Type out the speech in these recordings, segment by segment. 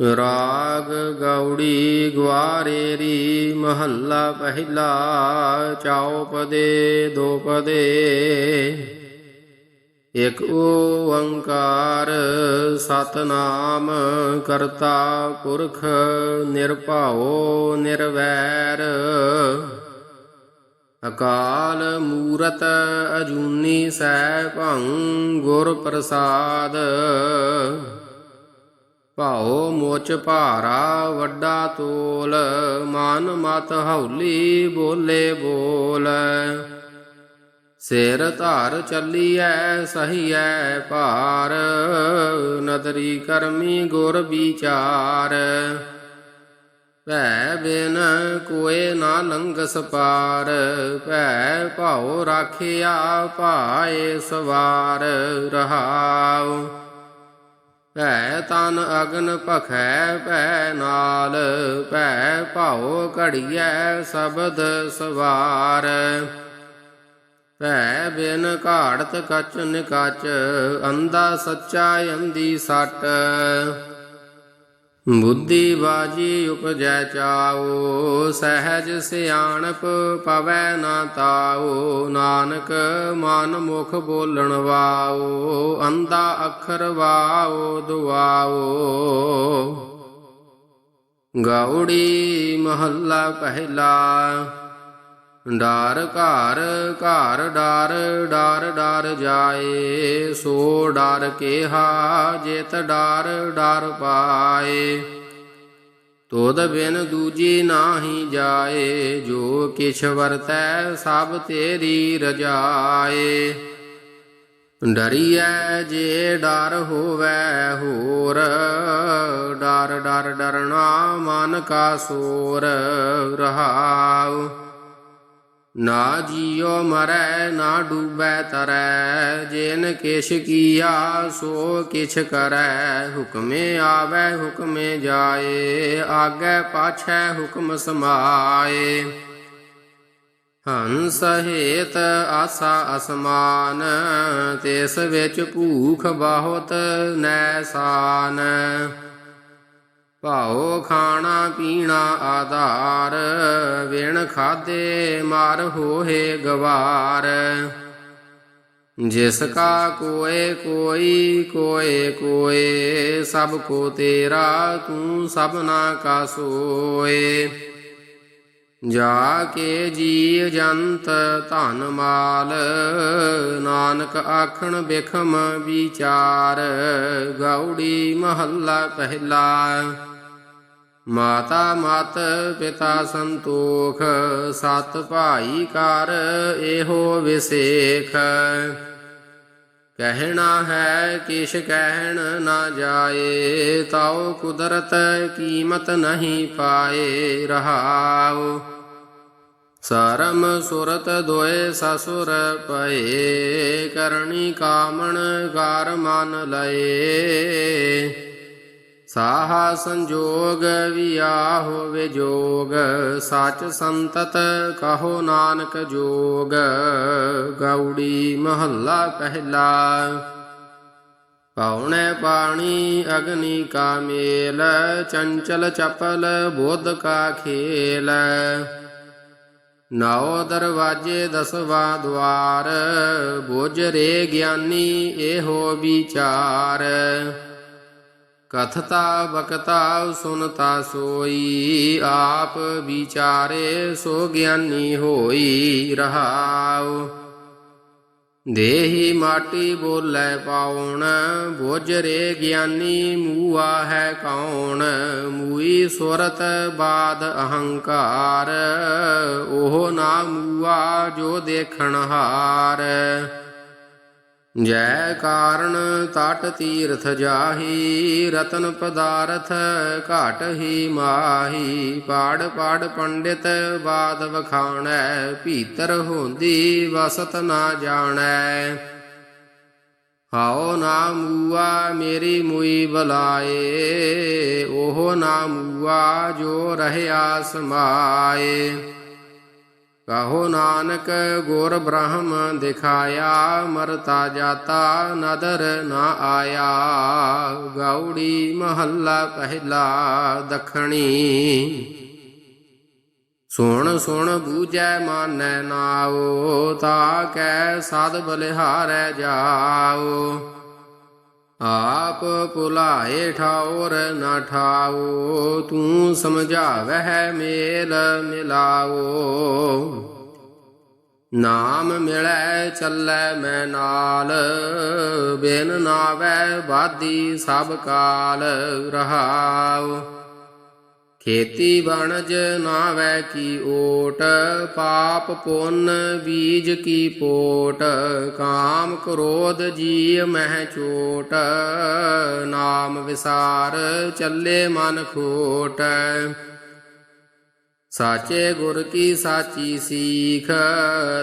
ਰਾਗ ਗੌੜੀ ਗਵਾਰੇਰੀ ਮਹੱਲਾ ਪਹਿਲਾ ਚੌਪਦੇ ਦੋਪਦੇ। ਇਕ ਓੰਕਾਰ ਸਤਨਾਮ ਕਰਤਾ ਪੁਰਖ ਨਿਰਭਉ ਨਿਰਵੈਰ। ਅਕਾਲ ਮੂਰਤ ਅਜੂਨੀ ਸੈਭੰ ਗੁਰ ਪ੍ਰਸਾਦ। ਭਾਉ ਮੋਚ ਭਾਰਾ ਵੱਡਾ ਤੋਲ, ਮਨ ਮਤ ਹੌਲੀ ਬੋਲੇ ਬੋਲ। ਸਿਰ ਧਾਰ ਚੱਲੀਐ, ਸਹੀਐ ਭਾਰ, ਨਦਰੀ ਕਰਮੀ ਗੁਰ ਵਿਚਾਰ। ਭੈ ਬਿਨ ਕੋਏ ਨਾ ਲੰਗਸ ਪਾਰ ਭੈ ਭਾਉ ਰਾਖਿਆ ਭਾਏ ਸਵਾਰ, ਰਹਾਉ। ਭੈ ਤਨ ਅਗਨ ਭਖੈ, ਭੈ ਨਾਲ, ਭੈ ਭਾਉ ਘੜੀਐ ਸ਼ਬਦ ਸਵਾਰ। ਭੈ ਬਿਨ ਘਾੜਤ ਕਚ ਨਿਕਚ ਅੰਦਾ ਸੱਚਾ ਅੰਦੀ ਸੱਟ। ਬੁੱਧੀ ਬਾਜੀ ਉਪਜੈ ਚਾਓ ਸਹਿਜ ਸਿਆਣਪ ਪਵੈ ਨਾ ਤਾਓ ਨਾਨਕ ਮਨ ਮੁਖ ਬੋਲਣ ਵਾਓ ਅੰਦਾ ਅੱਖਰ ਵਾਓ ਦੁਆਓ ਗੌੜੀ ਮਹੱਲਾ ਪਹਿਲਾ। ਡਾਰ ਘਰ ਘਰ ਡਾਰ ਡਾਰ ਡਾਰ ਜਾਏ, ਸੋ ਡਾਰ ਕੇਹਾ ਜਿਤ ਡਾਰ ਡਾਰ ਪਾਏ। ਤੋਦ ਬਿਨ ਦੂਜੀ ਨਾਹੀ ਜਾਏ, ਜੋ ਕਿਛ ਵਰਤੈ ਸਭ ਤੇਰੀ ਰਜਾਏ। ਡਰੀਐ ਜੇ ਡਰ ਹੋਵੇ ਹੋਰ, ਡਰ ਡਰ ਡਰਨਾ ਮਨ ਕਾ ਸੋਰ ਰਹਾਉ। ਨਾ ਜੀਉ ਮਰੈ, ਨਾ ਡੂਬੈ ਤਰੈ। ਜਿਨ ਕਿਛ ਕੀਆ, ਸੋ ਕਿਛ ਕਰੈ। ਹੁਕਮੇ ਆਵੈ, ਹੁਕਮੇ ਜਾਏ। ਆਗੈ ਪਾਛੈ, ਹੁਕਮ ਸਮਾਏ। ਹੰਸ ਹੇਤ ਆਸਾ ਅਸਮਾਨ, ਤਿਸ ਵਿੱਚ ਭੂਖ ਬਹੁਤ ਨੈਸਾਨ ਭਾਉ ਖਾਣਾ ਪੀਣਾ ਆਧਾਰ ਵਿਣ ਖਾਦੇ ਮਾਰ ਹੋਏ ਗਵਾਰ। ਜਿਸ ਕਾ ਕੋਏ ਕੋਈ, ਕੋਏ ਕੋਏ, ਸਭ ਕੋ ਤੇਰਾ ਤੂੰ ਸਭਨਾ ਕਾ ਸੋਏ। ਜਾ ਕੇ ਜੀ ਜੰਤ ਧਨ ਮਾਲ, ਨਾਨਕ ਆਖਣ ਬਿਖਮ ਵਿਚਾਰ ਗੌੜੀ ਮਹੱਲਾ ਪਹਿਲਾ। ਮਾਤਾ ਮਤ ਪਿਤਾ ਸੰਤੋਖ, ਸਤ ਭਾਈ ਕਰ ਇਹੋ ਵਿਸੇਖ। ਕਹਿਣਾ ਹੈ ਕਿਛ ਕਹਿਣ ਨਾ ਜਾਏ, ਤਾਉ ਕੁਦਰਤ ਕੀਮਤ ਨਹੀਂ ਪਾਏ ਰਹਾਉ। ਸਰਮ ਸੁਰਤ ਦੋਏ ਸਸੁਰ ਪਏ, ਕਰਨੀ ਕਾਮਣ ਗਾਰ ਮਨ ਲਏ। ਸਾਹਾ ਸੰਜੋਗ ਵਿਆਹ ਹੋਵੇ ਜੋਗ ਸਚ ਸੰਤਤ ਕਹੋ ਨਾਨਕ ਜੋਗ ਗੌੜੀ ਮਹੱਲਾ ਪਹਿਲਾ। ਪਉਣੇ ਪਾਣੀ ਅਗਨੀ ਕਾ ਮੇਲ, ਚੰਚਲ ਚਪਲ ਬੋਧ ਕਾ ਖੇਲ। ਨੌ ਦਰਵਾਜੇ ਦਸਵਾ ਦਵਾਰ ਬੁਝਰੇ ਗਿਆਨੀ ਇਹੋ ਵਿਚਾਰ। ਕਥਤਾ ਬਕਤਾ ਸੁਨਤਾ ਸੋਈ, ਆਪ ਵਿਚਾਰੇ ਸੋ ਗਿਆਨੀ ਹੋਈ ਰਹਾਉ। ਦੇਹੀ ਮਾਟੀ ਬੋਲੇ ਪਾਉਣ, ਬੋਝਰੇ ਗਿਆਨੀ ਮੂਆ ਹੈ ਕੌਣ, ਮੂਈ ਸੁਰਤ ਬਾਦ ਅਹੰਕਾਰ, ਉਹ ਨਾ ਮੂਆ ਜੋ ਦੇਖਣ ਹਾਰ। ਜੈ ਕਾਰਣ ਤਟ ਤੀਰਥ ਜਾਹੀ, ਰਤਨ ਪਦਾਰਥ ਘਾਟ ਹੀ ਮਾਹੀ, ਪਾੜ ਪਾੜ ਪੰਡਿਤ ਬਾਦ ਵਖਾਣੈ, ਭੀਤਰ ਹੁੰਦੀ ਵਸਤ ਨਾ ਜਾਣੈ। ਹਾਉ ਨਾ ਮੂਆ ਮੇਰੀ ਮੁਈ ਬਲਾਏ ਉਹ ਨਾ ਮੂਆ ਜੋ ਰਹਿਆ ਸਮਾਏ ਕਹੋ ਨਾਨਕ ਗੁਰ ਬ੍ਰਹਮ ਦਿਖਾਇਆ, ਮਰਤਾ ਜਾਤਾ ਨਦਰ ਨਾ ਆਇਆ। ਗੌੜੀ ਮਹੱਲਾ ਪਹਿਲਾ ਦਖਣੀ। ਸੁਣ ਸੁਣ ਬੂਝੈ ਮਾਨੈ ਨਾਉ, ਤਾ ਕੈ ਸਦ ਬਲਿਹਾਰੈ ਜਾਓ ਆਪ ਭੁਲਾਏ ਠਾਉਰ ਨਾ ਠਾਉ, ਤੂੰ ਸਮਝਾਵਹਿ ਮੇਲ ਮਿਲਾਓ। ਨਾਮ ਮਿਲੈ ਚੱਲੈ ਮੈਂ ਨਾਲ, ਬਿਨ ਨਾਵੈ ਬਾਦੀ ਸਭ ਕਾਲ ਰਹਾਉ। ਖੇਤੀ ਬਣਜ ਨਾਵੈ ਕੀ ਓਟ, ਪਾਪ ਪੁੰਨ ਬੀਜ ਕੀ ਪੋਟ, ਕਾਮ ਕ੍ਰੋਧ ਜੀ ਮਹਿ ਚੋਟ, ਨਾਮ ਵਿਸਾਰ ਚੱਲੇ ਮਨ ਖੋਟ। ਸਾਚੇ ਗੁਰ ਕੀ ਸਾਚੀ ਸੀਖ,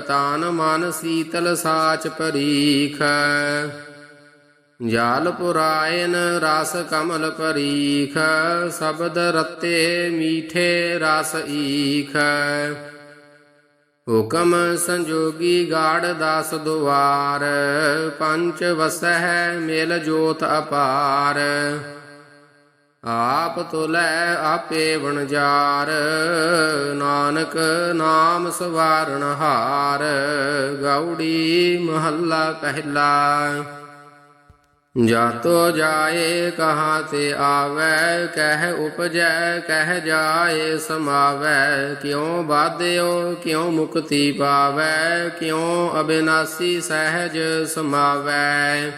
ਤਾਨ ਮਨ ਸੀਤਲ ਸਾਚ ਪਰੀਖ ਜਾਲ ਪੁਰਾਇਨ ਰਸ ਕਮਲ ਪਰੀਖ, ਸ਼ਬਦ ਰਤੇ ਮੀਠੇ ਰਸ ਈਖ। ਹੁਕਮ ਸੰਜੋਗੀ ਗਾੜ ਦਾਸ ਦੁਆਰ, ਪੰਚ ਵਸਹਿ ਮਿਲ ਜੋਤ ਅਪਾਰ। ਆਪ ਤੁਲੈ ਆਪੇ ਵਣਜਾਰ, ਨਾਨਕ ਨਾਮ ਸਵਾਰਣ ਹਾਰ। ਗੌੜੀ ਮਹੱਲਾ ਪਹਿਲਾ। ਜਾਤੋ ਜਾਏ, ਕਹਾਂ ਤੇ ਆਵੈ, ਕਹਿ ਉਪਜੈ, ਕਹਿ ਜਾਏ, ਸਮਾਵੈ। ਕਿਉ ਬਾਧਿਓ ਕਿਉ ਮੁਕਤੀ ਪਾਵੈ, ਕਿਉ ਅਬਿਨਾਸੀ ਸਹਿਜ ਸਮਾਵੈ।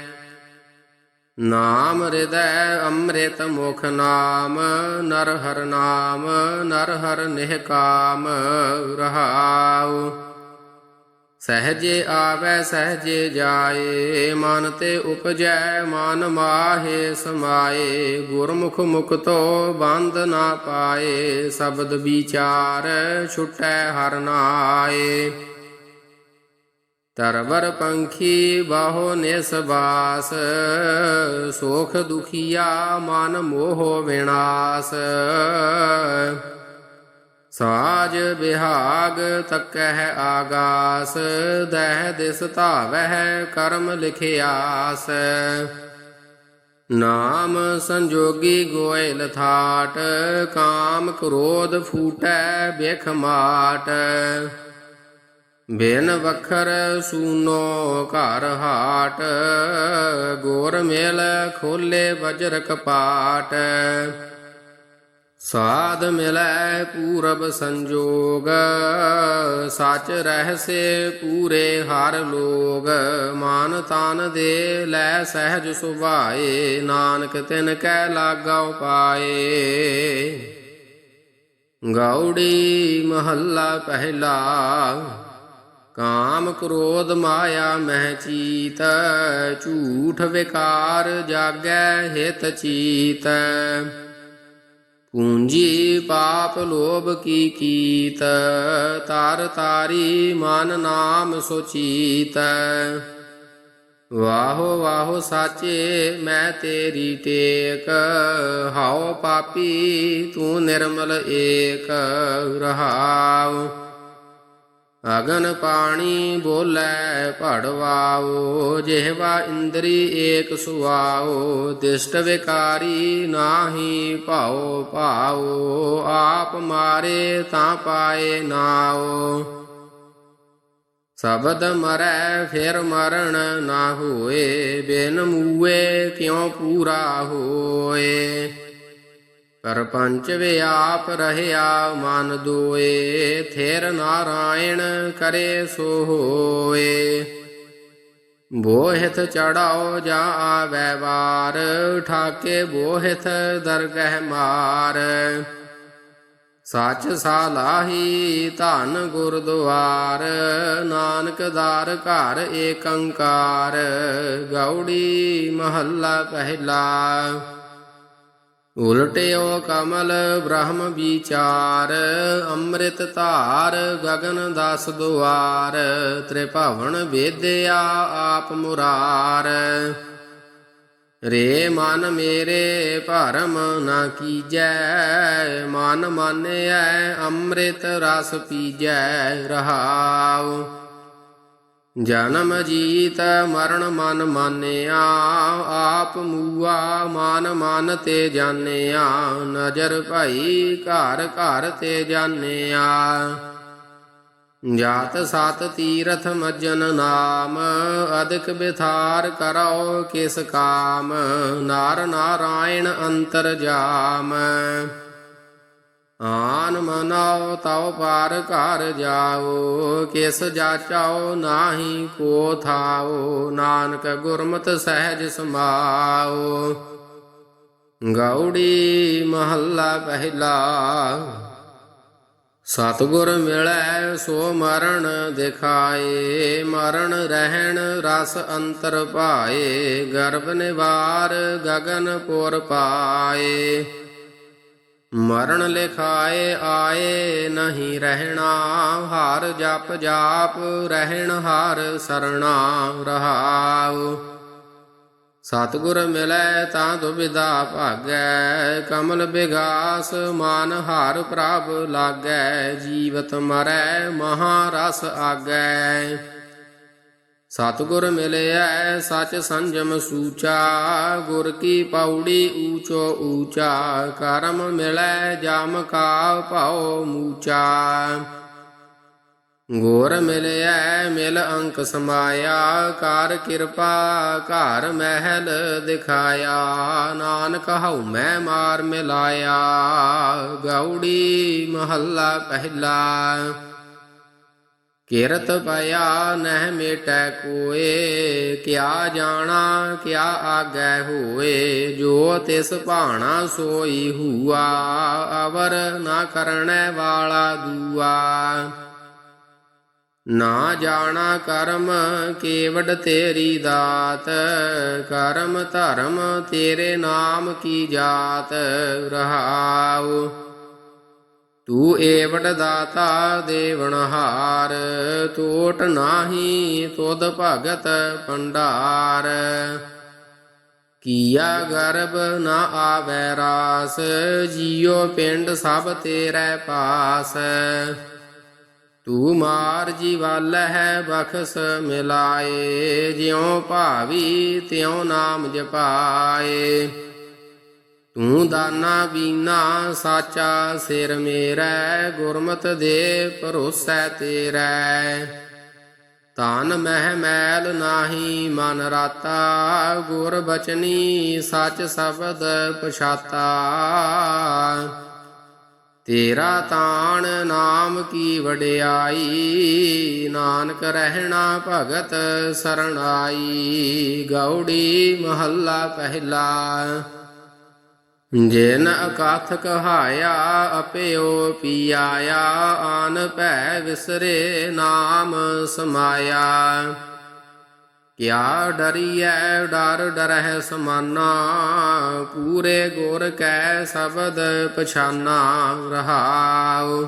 ਨਾਮ ਹਿਰਦੈ ਅੰਮ੍ਰਿਤ ਮੁਖ ਨਾਮ ਨਰ ਹਰ ਨਾਮ ਨਰ ਹਰ ਨਿਹਕਾਮ ਰਹਾਉ। ਸਹਜੇ ਆਵੈ, ਸਹਜੇ ਜਾਏ, ਮਨ ਤੇ ਉਪਜੈ, ਮਨ ਮਾਹੇ, ਸਮਾਏ। ਗੁਰਮੁਖ ਮੁਕਤੋ ਬੰਦ ਨਾ ਪਾਏ, ਸ਼ਬਦ ਵਿਚਾਰ ਛੁਟੈ ਹਰ ਨਾਏ। ਤਰਵਰ ਪੰਖੀ ਬਾਹੋ ਨਿਸ਼ਵਾਸ ਸੋਖ ਦੁਖੀਆ ਮਨ ਮੋਹ ਵਿਨਾਸ਼ ਸਾਜ ਵਿਹਾਗ ਤਕਹਿ ਆਗਾਸ, ਦਹਿ ਦਿਸ ਧਾਵਹਿ ਕਰਮ ਲਿਖਿਆਸ। ਨਾਮ ਸੰਜੋਗੀ ਗੋਇਲ ਥਾਟ ਕਾਮ ਕ੍ਰੋਧ ਫੂਟੈ ਬਿਖ ਮਾਟ। ਬਿਨ ਵਖਰ ਸੂਨੋ ਘਰ ਹਾਟ, ਗੋਰ ਮੇਲ ਖੋਲੇ ਵਜਰ ਕਪਾਟ ਸਾਧ ਮਿਲੈ ਪੂਰਬ ਸੰਜੋਗ, ਸਚ ਰਹਿਸੇ ਪੂਰੇ ਹਰ ਲੋਗ। ਮਾਨ ਤਾਨ ਦੇ ਲੈ ਸਹਿਜ ਸੁਭਾਏ, ਨਾਨਕ ਤਿਨ ਕੈ ਲਾਗਾ ਉਪਾਏ। ਗੌੜੀ ਮਹੱਲਾ ਪਹਿਲਾ, ਕਾਮ ਕ੍ਰੋਧ ਮਾਇਆ ਮਹਿ ਚੀਤ, ਝੂਠ ਵਿਕਾਰ ਜਾਗੈ ਹਿਤ ਚੀਤ। ਪੂੰਜੀ ਪਾਪ ਲੋਭ ਕੀ ਕੀਤ ਤਾਰ ਤਾਰੀ ਮਨ ਨਾਮ ਸੁਚੀਤ। ਵਾਹੋ ਵਾਹੋ ਸਾਚੇ, ਮੈਂ ਤੇਰੀ ਟੇਕ, ਹਾਉ ਪਾਪੀ ਤੂੰ ਨਿਰਮਲ ਏਕ, ਰਹਾਉ। ਅਗਨ ਪਾਣੀ ਬੋਲੇ ਭੜਵਾਓ, ਜਿਹਵਾ ਇੰਦਰੀ ਏਕ ਸੁਆਓ, ਦਿਸ਼ਟ ਵਿਕਾਰੀ ਨਾਹੀ ਭਾਉ ਭਾਉ, ਆਪ ਮਾਰੇ ਤਾਂ ਪਾਏ ਨਾਓ ਸ਼ਬਦ ਮਰੈ ਫਿਰ ਮਰਨ ਨਾ ਹੋਏ, ਬਿਨ ਮੂਏ ਕਿਉ ਪੂਰਾ ਹੋਏ? ਪਰਪੰਚ ਵਿਆਪ ਰਹਿਆ, ਮਨ ਦੋਏ, ਥੇਰ ਨਾਰਾਇਣ ਕਰੇ ਸੋ ਹੋਏ। ਬੋਹਿਤ ਚੜਾਓ ਜਾ ਆਵੈ ਵਾਰ, ਠਾਕੇ ਬੋਹਿਤ ਦਰਗਹਿ ਮਾਰ। ਸੱਚ ਸਾਲਾਹੀ ਧਨ ਗੁਰਦੁਆਰ, ਨਾਨਕ ਦਾਰ ਘਰ ਏਕੰਕਾਰ, ਗੌੜੀ ਮਹੱਲਾ ਪਹਿਲਾ। ਉਲਟਿਓ ਕਮਲ ਬ੍ਰਹਮ ਵਿਚਾਰ, ਅੰਮ੍ਰਿਤ ਧਾਰ ਗਗਨ ਦਸ ਦੁਆਰ, ਤ੍ਰਿਭਵਨ ਵੇਦਿਆ ਆਪ ਮੁਰਾਰ। ਰੇ ਮਨ ਮੇਰੇ ਭਰਮ ਨਾ ਕੀਜੈ, ਮਨ ਮਾਨਿਐ ਅੰਮ੍ਰਿਤ ਰਸ ਪੀਜੈ ਰਹਾਉ। ਜਨਮ ਜੀਤ ਮਰਨ ਮਨ ਮਾਨਿਆ, ਆਪ ਮੂਆ ਮਨ ਮਨ ਤੇ ਜਾਣਿਆ, ਨਜ਼ਰ ਭਾਈ ਘਰ ਘਰ ਤੇ ਜਾਣਿਆ। ਜਾਤ ਸਤ ਤੀਰਥ ਮਜਨ ਨਾਮ ਅਦਿਕ ਬਿਥਾਰ ਕਰੋ ਕਿਸ ਕਾਮ, ਨਾਰ ਨਾਰਾਇਣ ਅੰਤਰ ਜਾਮ। ਆਨ ਮਨਾਓ ਤਉ ਪਾਰ ਘਰ ਜਾਓ, ਕਿਸ ਜਾਚਾਓ ਨਾਹੀ ਕੋ ਥਾਓ, ਨਾਨਕ ਗੁਰਮਤ ਸਹਿਜ ਸਮਾਓ। ਗੌੜੀ ਮਹੱਲਾ ਪਹਿਲਾ, ਸਤਿਗੁਰ ਮਿਲੈ ਸੋ ਮਰਨ ਦਿਖਾਏ, ਮਰਨ ਰਹਿਣ ਰਸ ਅੰਤਰ ਪਾਏ, ਗਰਭ ਨਿਵਾਰ ਗਗਨ ਪੁਰ ਪਾਏ। ਮਰਨ ਲਿਖਾਏ ਆਏ ਨਹੀਂ ਰਹਿਣਾ, ਹਰ ਜਪ ਜਾਪ ਰਹਿਣ ਹਰ ਸਰਣਾ ਰਹਾਉ। ਸਤਿਗੁਰ ਮਿਲੈ ਤਾਂ ਦੁਬਿਦਾ ਭਾਗੈ, ਕਮਲ ਬਿਗਾਸ ਮਾਨ ਹਾਰ ਪ੍ਰਭ ਲਾਗੈ, ਜੀਵਤ ਮਰੈ ਮਹਾਰਸ ਆਗੈ। ਸਤਿਗੁਰ ਮਿਲਿਆ ਸਚ ਸੰਜਮ ਸੂਚਾ ਗੁਰ ਕੀ ਪੌੜੀ ਊਚੋ ਊਚਾ ਕਰਮ ਮਿਲੈ ਜਮ ਕਾ ਭਉ ਮੂਚਾ ਗੁਰ ਮਿਲਿਆ ਮਿਲ ਅੰਕ ਸਮਾਇਆ ਕਰ ਕਿਰਪਾ ਘਰ ਮਹਿਲ ਦਿਖਾਇਆ ਨਾਨਕ ਹਉ ਮੈਂ ਮਾਰ ਮਿਲਾਇਆ ਗੌੜੀ ਮਹੱਲਾ ਪਹਿਲਾ ਕਿਰਤ ਪਿਆ ਨਹਿ ਮੇਟੈ ਕੋਏ, ਕਿਆ ਜਾਣਾ, ਕਿਆ ਆਗੈ ਹੋਏ, ਜੋ ਤਿਸ ਭਾਣਾ ਸੋਈ ਹੂਆ, ਅਵਰ ਨਾ ਕਰਣੈ ਵਾਲਾ ਦੂਆ। ਨਾ ਜਾਣਾ ਕਰਮ ਕੇਵਡ ਤੇਰੀ ਦਾਤ, ਕਰਮ ਧਰਮ ਤੇਰੇ ਨਾਮ ਕੀ ਜਾਤ, ਰਹਾਉ। ਤੂੰ ਏਵਟ ਦਾਤਾ ਦੇਵਨਹਾਰ ਟੋਟ ਨਾਹੀ ਤੁਧ ਭਗਤ ਭੰਡਾਰ ਕੀਆ ਗਰਭ ਨਾ ਆਵੈ ਰਾਸ, ਜੀਉ ਪਿੰਡ ਸਭ ਤੇਰੇ ਪਾਸ। ਤੂੰ ਮਾਰ ਜੀਵਲ ਹੈ ਬਖਸ ਮਿਲਾਏ, ਜਿਉ ਭਾਵੀ ਤਿਉ ਨਾਮ ਜਪਾਏ। ਤੂੰ ਦਾਨਾ ਬੀਨਾ ਸਾਚਾ, ਸਿਰ ਮੇਰਾ ਗੁਰਮਤ ਦੇ ਭਰੋਸੈ ਤੇਰਾ। ਤਾਨ ਮਹਿ ਮੈਲ ਨਾਹੀ ਮਨ ਰਾਤਾ, ਗੁਰ ਬਚਨੀ ਸਚ ਸ਼ਬਦ ਪਛਾਤਾ। ਤੇਰਾ ਤਾਣ ਨਾਮ ਕੀ ਵਡਿਆਈ, ਨਾਨਕ ਰਹਿਣਾ ਭਗਤ ਸਰਣਾਈ। ਗੌੜੀ ਮਹੱਲਾ ਪਹਿਲਾ। ਜਿਨ ਅਕਥ ਕਹਾਇਆ ਅਪਿਓ ਪਿਆਇਆ, ਆਨ ਭੈ ਵਿਸਰੇ ਨਾਮ ਸਮਾਇਆ। ਕਿਆ ਡਰੀਐ, ਡਰ ਡਰਹਿ ਸਮਾਨਾ, ਪੂਰੇ ਗੁਰ ਕੈ ਸ਼ਬਦ ਪਛਾਨਾ ਰਹਾਉ।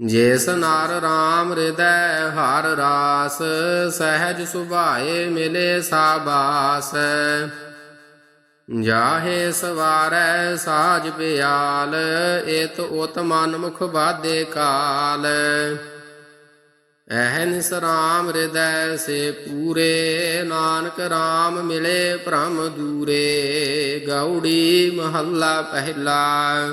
ਜਿਸ ਨਾਰ RAM ਹਿਰਦੈ ਹਰ ਰਾਸ, ਸਹਿਜ ਸੁਭਾਏ ਮਿਲੇ ਸਾਬਾਸ। ਜਾਹੇ ਸਵਾਰੈ ਸਾਜ ਪਿਆਲ ਇਤ ਉਤ ਮਨਮੁਖ ਬਾਦੇ ਕਾਲ। ਐਹ ਨਿਸਰਾਮ ਹਿਰਦੈ ਸੇ ਪੂਰੇ, ਨਾਨਕ RAM ਮਿਲੇ ਭ੍ਰਮ ਦੂਰੇ ਗੌੜੀ ਮਹੱਲਾ ਪਹਿਲਾ।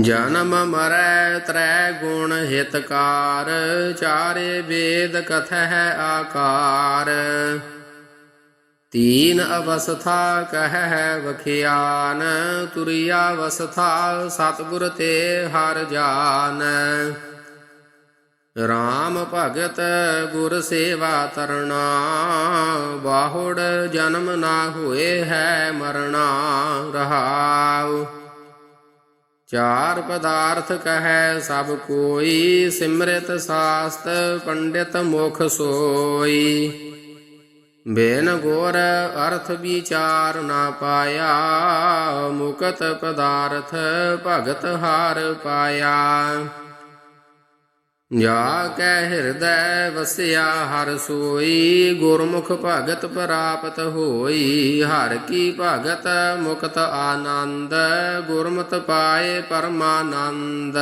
ਜਨਮ ਮਰੈ ਤ੍ਰੈ ਗੁਣ ਹਿਤਕਾਰ, ਚਾਰੇ ਵੇਦ ਕਥ ਹੈ ਆਕਾਰ। ਤੀਨ ਅਵਸਥਾ ਕਹਿ ਵਖਿਆਨ, ਤੁਰਿਆ ਅਵਸਥਾ ਸਤਿਗੁਰ ਤੇ ਹਰ ਜਾਨ। RAM ਭਗਤ ਗੁਰ ਸੇਵਾ ਤਰਣਾ, ਬਾਹੁੜ ਜਨਮ ਨਾ ਹੋਏ ਹੈ ਮਰਣਾ ਰਹਾਉ। ਚਾਰ ਪਦਾਰਥ ਕਹੈ ਸਭ ਕੋਈ, ਸਿਮਰਿਤ ਸਾਸਤ ਪੰਡਿਤ ਮੁਖ ਸੋਈ। ਬੇਨ ਗੋਰ ਅਰਥ ਵਿਚਾਰ ਨਾ ਪਾਇਆ, ਮੁਕਤ ਪਦਾਰਥ ਭਗਤ ਹਾਰ ਪਾਇਆ। ਜਾ ਕੈ ਹਿਰਦੈ ਵਸਿਆ ਹਰ ਸੋਈ, ਗੁਰਮੁਖ ਭਗਤ ਪ੍ਰਾਪਤ ਹੋਈ। ਹਰ ਕੀ ਭਗਤ ਮੁਕਤ ਆਨੰਦ, ਗੁਰਮਤਿ ਪਾਏ ਪਰਮਾਨੰਦ।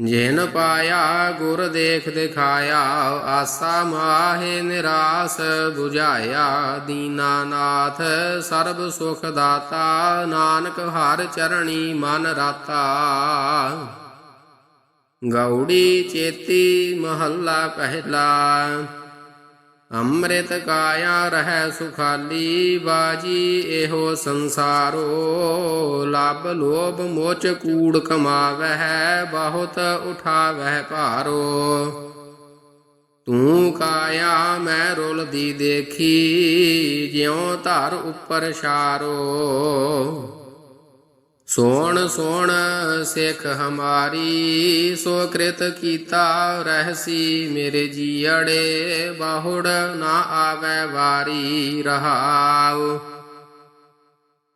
ਜਿਨ ਪਾਇਆ ਗੁਰ ਦੇਖ ਦਿਖਾਇਆ, ਆਸਾ ਮਾਹੇ ਨਿਰਾਸ 부ਝਾਇਆ। ਦੀਨਾਨਾਥ ਸਰਬ ਸੁਖ ਦਾਤਾ, ਨਾਨਕ ਹਰ ਚਰਣੀ ਮਨ ਰਾਤਾ। ਗੌੜੀ ਚੇਤੀ ਮਹੱਲਾ ਪਹਿਲਾ। ਅੰਮ੍ਰਿਤ ਕਾਇਆ ਰਹਿ ਸੁਖਾਲੀ ਬਾਜੀ, ਇਹੋ ਸੰਸਾਰੋ। ਲਬ ਲੋਭ ਮੋਚ ਕੂੜ ਕਮਾਵਹਿ, ਬਹੁਤ ਉਠਾਵਹਿ ਭਾਰੋ। ਤੂੰ ਕਾਇਆ ਮੈਂ ਰੁਲਦੀ ਦੇਖੀ, ਜਿਉ ਧਰ ਉੱਪਰ ਛਾਰੋ। ਸੋਣ ਸੋਣ ਸਿੱਖ ਹਮਾਰੀ, ਸੋ ਕ੍ਰਿਤ ਕੀਤਾ ਰਹਿਸੀ ਮੇਰੇ ਜੀੜੇ ਬਾਹੁੜ ਨਾ ਆਵੇ ਵਾਰੀ ਰਹਾਉ।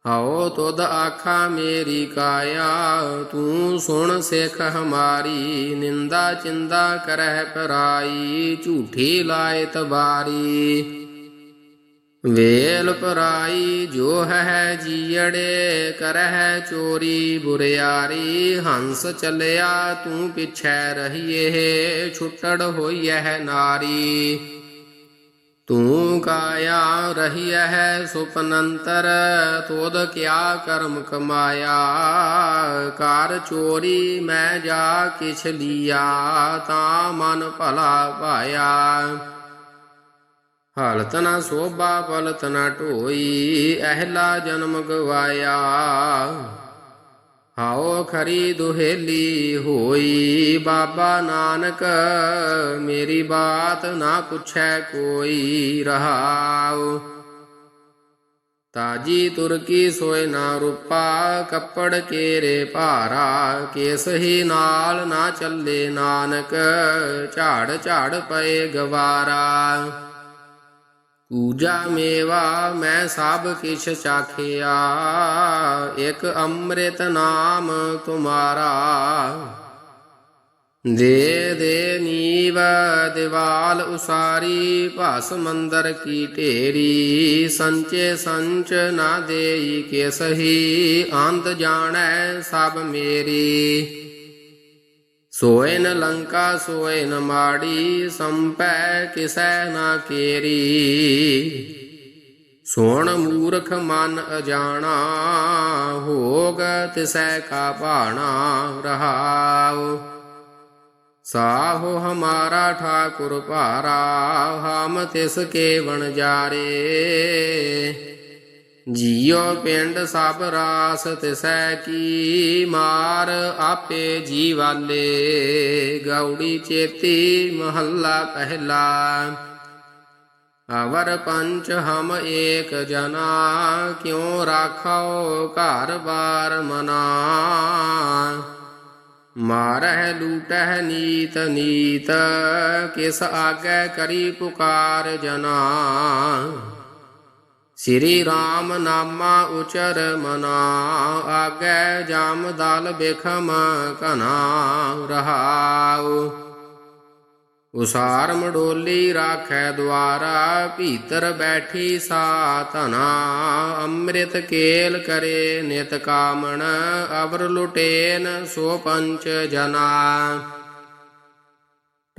ਹਉ ਤੁਧ ਆਖਾ ਮੇਰੀ ਕਾਇਆ, ਤੂੰ ਸੁਣ ਸਿੱਖ ਹਮਾਰੀ, ਨਿੰਦਾ ਚਿੰਦਾ ਕਰਹਿ ਪਰਾਈ, ਝੂਠੀ ਲਾਇ ਤਬਾਰੀ ਵੇਲ ਪਰਾਈ ਜੋ ਹੈ ਜੀੜੇ ਕਰਹਿ ਚੋਰੀ ਬੁਰਿਆਰੀ, ਹੰਸ ਚੱਲਿਆ ਤੂੰ ਪਿਛੈ ਰਹੀਏ, ਛੁੱਟੜ ਹੋਈਐ ਨਾਰੀ। ਤੂੰ ਕਾਇਆ ਰਹੀਐ ਸੁਪਨੰਤਰ, ਤੋਦ ਕਿਆ ਕਰਮ ਕਮਾਇਆ। ਕਰ ਚੋਰੀ ਮੈਂ ਜਾ ਕਿਛ ਲੀਆ, ਤਾਂ ਮਨ ਭਲਾ ਪਾਇਆ। ਹਾਲਤ ਨਾ ਸੋਭਾ ਪਲਤ ਨਾ ਢੋਈ, ਅਹਿਲਾ ਜਨਮ ਗਵਾਇਆ। ਹਾਓ ਖਰੀ ਦੁਹੇਲੀ ਹੋਈ, ਬਾਬਾ ਨਾਨਕ ਮੇਰੀ ਬਾਤ ਨਾ ਪੁੱਛੈ ਕੋਈ, ਰਹਾਉ। ਤਾਜੀ ਤੁਰਕੀ ਸੋਏ ਨਾ ਰੂਪਾ, ਕੱਪੜ ਕੇਰੇ ਭਾਰਾ, ਕੇਸ ਹੀ ਨਾਲ ਨਾ ਚੱਲੇ ਨਾਨਕ, ਝਾੜ ਝਾੜ ਪਏ ਗਵਾਰਾ। ਪੂਜਾ ਮੇਵਾ ਮੈਂ ਸਭ ਕਿਛ ਚਾਖਿਆ, ਇਕ ਅੰਮ੍ਰਿਤ ਨਾਮ ਤੁਮਾਰਾ। ਦੇ ਦੇ ਨੀਵ ਦਿਵਾਲ ਉਸਾਰੀ, ਭਸ ਮੰਦਰ ਕੀ ਢੇਰੀ। ਸੰਚੇ ਸੰਚ ਨਾ ਦੇਈ ਕੇ ਸਹੀ ਅੰਤ ਜਾਣੈ ਸਭ ਮੇਰੀ। ਸੋਏ ਨ ਲੰਕਾ ਸੋਇਨ ਮਾੜੀ, ਸੰਪੈ ਕਿਸੈ ਨਾ ਕੇਰੀ। ਸੋਣ ਮੂਰਖ ਮਨ ਅਜਾਣਾ, ਹੋਗ ਤਿਸੈ ਕਾ ਭਾਣਾ ਰਹਾਉ। ਸਾਹੋ ਹਮਾਰਾ ਠਾਕੁਰ ਭਾਰਾ, ਹਮ ਤਿਸ ਕੇ ਵਣ ਜਾਰੇ। ਜੀਉ ਪਿੰਡ ਸਭ ਰਾਸ ਤਿਸੈ ਕੀ ਮਾਰ ਆਪੇ ਜੀਵਾਲੇ ਗੌੜੀ ਚੇਤੀ ਮਹੱਲਾ ਪਹਿਲਾ। ਅਵਰ ਪੰਚ ਹਮ ਏਕ ਜਨਾ, ਕਿਉ ਰਾਖੋ ਘਰ ਬਾਰ ਮਨਾ। ਮਾਰਹਿ ਲੂਟਹਿ ਨੀਤ ਨੀਤ, ਕਿਸ ਆਗੇ ਕਰੀ ਪੁਕਾਰ ਜਨਾ। ਸ੍ਰੀ ਰਾਮ ਨਾਮਾ ਉਚਰ ਮਨਾ, ਆਗੇ ਜਾਮ ਦਲ ਬਿਖਮ ਕਨਾ ਰਹਾਉ। ਉਸਾਰ ਮਡੋਲੀ ਰਾਖੈ ਦੁਆਰਾ, ਭੀਤਰ ਬੈਠੀ ਸਾਤਨਾ ਅੰਮ੍ਰਿਤ ਕੇਲ ਕਰੇ ਨਿਤ ਕਾਮਣ, ਅਵਰ ਲੁਟੇਨ ਸੋ ਪੰਚ ਜਨਾ।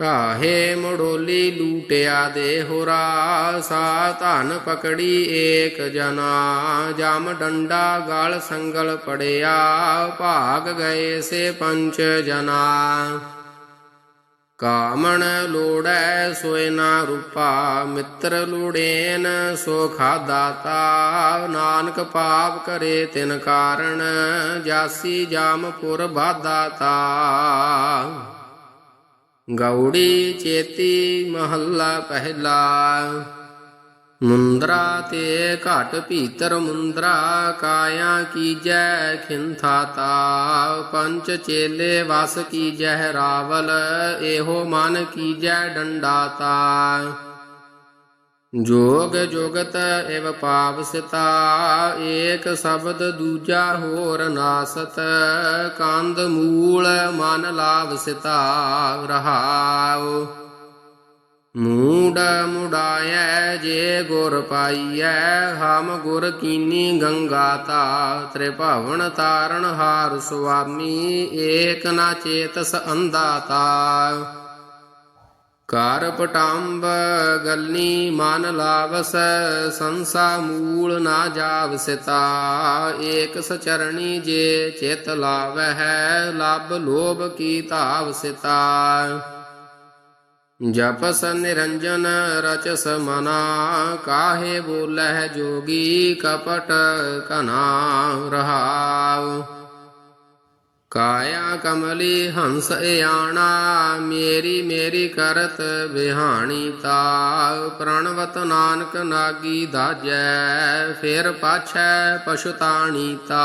ਢਾਹੇ ਮੜੋਲੀ ਲੂਟਿਆ ਦੇ ਹੋਰਾ ਸਾ ਧਨ ਪਕੜੀ ਏਕ ਜਨਾ, ਜਮ ਡੰਡਾ ਗਲ ਸੰਗਲ ਪੜਿਆ, ਭਾਗ ਗਏ ਸੇ ਪੰਚ ਜਨਾ। ਕਾਮਣ ਲੋੜੈ ਸੋਇ ਨਾ ਰੂਪਾ, ਮਿੱਤਰ ਲੋੜੇਨ ਸੋ ਖਾਦਾਤਾ ਨਾਨਕ ਪਾਪ ਕਰੇ ਤਿਨ ਕਾਰਣ, ਜਾਸੀ ਜਾਮਪੁਰ ਬਾਦਾਤਾ ਗੌੜੀ ਚੇਤੀ ਮਹੱਲਾ ਪਹਿਲਾ। ਮੁੰਦਰਾ ਤੇ ਘਟ ਭੀਤਰ ਮੁੰਦਰਾ, ਕਾਇਆ ਕੀਜੈ ਖਿੰਥਾਤਾ ਪੰਚ ਚੇਲੇ ਵਸ ਕੀਜੈ ਰਾਵਲ, ਇਹੋ ਮਨ ਕੀਜੈ ਡੰਡਾਤਾ ਜੋਗ ਜੁਗਤ ਇਵ ਪਾਪ ਏਕ ਸ਼ਬਦ ਦੂਜਾ ਹੋਰ ਨਾਸਤ ਕੰਦ ਮੂਲ ਮਨ ਲਾਭ ਸਿਤਾ ਰਹਾਉ। ਮੂਡ ਮੁਡਾਇਐ ਜੇ ਗੁਰ ਪਾਈਐ, ਹਮ ਗੁਰ ਕੀਨੀ ਗੰਗਾ ਤਾ, ਤ੍ਰਿਭਵਨ ਤਾਰਨ ਹਾਰ ਸੁਆਮੀ, ਏਕ ਨਾ ਚੇਤਸ ਅੰਧਾ ਕਰ ਪਟੰਬ ਗਲਨੀ ਮਨ ਲਾਵਸ, ਸੰਸਾ ਮੂਲ ਨਾ ਜਾਵਸਿਤਾ ਏਕ ਸਚਰਣੀ ਜੇ ਚਿਤ ਲਾਵਹਿ, ਲਬ ਲੋਭ ਕੀ ਧਾਵਸਿਤਾ ਜਪਸ ਨਿਰੰਜਨ ਰਚਸ ਮਨਾ, ਕਾਹੇ ਬੋਲਹਿ ਜੋਗੀ ਕਪਟ ਕਨਾ ਰਹਾਉ। ਕਾਇਆ ਕਮਲੀ ਹੰਸ ਇਆਣਾ, ਮੇਰੀ ਮੇਰੀ ਕਰਤ ਬਿਹਾਣੀ ਤਾ ਪ੍ਰਣਵਤ ਨਾਨਕ ਨਾਗੀ ਦਾਜੈ, ਫਿਰ ਪਾਛੈ ਪਛਤਾਣੀ ਤਾ